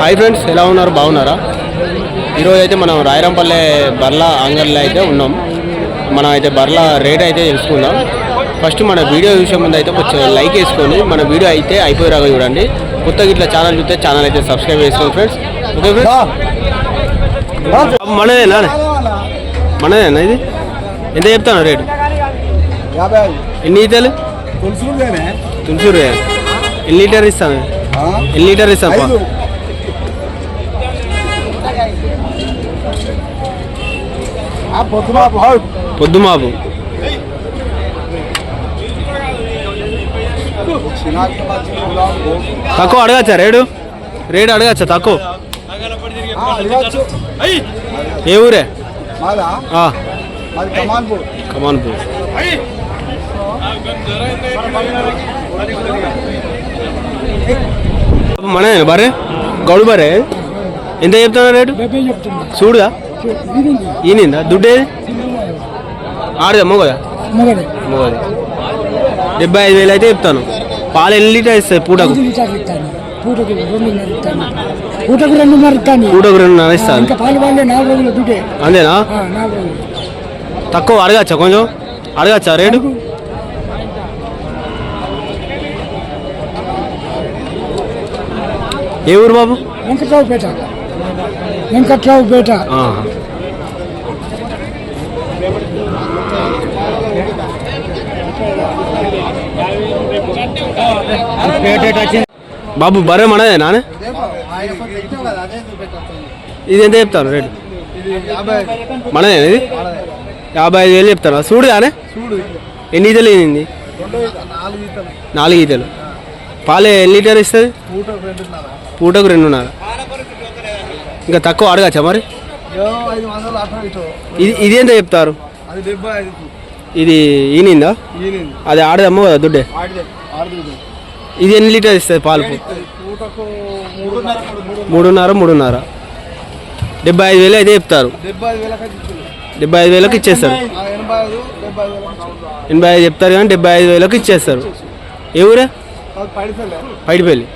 Hi friends ఎలా ఉన్నారు? బాగున్నారా? ఈరోజు అయితే మనం రాయరంపల్లె బర్ల అంగర్లో అయితే ఉన్నాం. మనం అయితే బర్ల రేట్ అయితే తెలుసుకుందాం. ఫస్ట్ మన వీడియో చూసే ముందు అయితే కొంచెం లైక్ వేసుకొని మన వీడియో అయితే అయిపోయేలాగా చూడండి. కొత్తగా ఇట్లా ఛానల్ చూస్తే ఛానల్ అయితే సబ్స్క్రైబ్ చేసుకోండి ఫ్రెండ్స్ ఓకే ఫ్రెండ్స్ మనదేనా? మనదేనా ఇది? ఎంత చెప్తాను రేటు? ఎన్ని ఈతలు తులసూరు ఎన్ని లీటర్ ఇస్తాను? ఎన్ని లీటర్ ఇస్తాను? ఐదు ఆ పొద్దున బాగు పొద్దు మాపు తక్కువ అడగచ్చా రేడు రేటు అడగచ్చా తక్కువ అడగచ్చు ఏ ఊరే మాదా ఆ, మాది కమాన్పూర్ కమాన్ పూ మన బరే గౌడు బరే ఎంత చెప్తున్నా రేటు? చూడుగా ఈనిందా? దుడ్డు ఏది? ఆడదా మొగదా? మొగది. డెబ్బై ఐదు వేలు అయితే చెప్తాను. పాలు ఎన్ని లీటర్ ఇస్తాయి పూటకు? పూటకు రెండున్నర ఇస్తాను. పూటకు రెండున్నర ఇస్తాను. పూటకు రెండున్నర ఇస్తాను. ఇంకా పాలు వాళ్ళే నాలుగు రోజులు దుడ్డే. అంతేనా? తక్కువ అడగచ్చా కొంచెం? అడగచ్చా రేటు? ఏ ఊరు బాబు? వెంకట్రావుపేట. వెంకట్రావు పేట. బాబు బరే మనదే నానే ఇది ఎంత చెప్తాను రేటు? మనదే ఇది? యాభై ఐదు వేలు చెప్తాను. చూడు కానీ ఎన్ని ఈతలు ఏంది నాలుగు ఈతలు. పాలు ఎన్ని లీటర్ ఇస్తుంది? పూటకు రెండున్నర. ఇంకా తక్కువ అడగచ్చా మరి? ఇది ఎంత చెప్తారు? ఇది ఈనిందా? అది ఆడదమ్మ కదా దుడ్డే? ఇది ఎన్ని లీటర్ ఇస్తుంది పాలు మూడున్నర మూడు మూడున్నర డెబ్బై ఐదు వేలు అయితే చెప్తారు. డెబ్బై ఐదు వేలకి ఇచ్చేస్తారు. ఎనభై ఐదు చెప్తారు కానీ డెబ్బై ఐదు వేలకు ఇచ్చేస్తారు. ఏ ఊరే? పైడిపల్లి.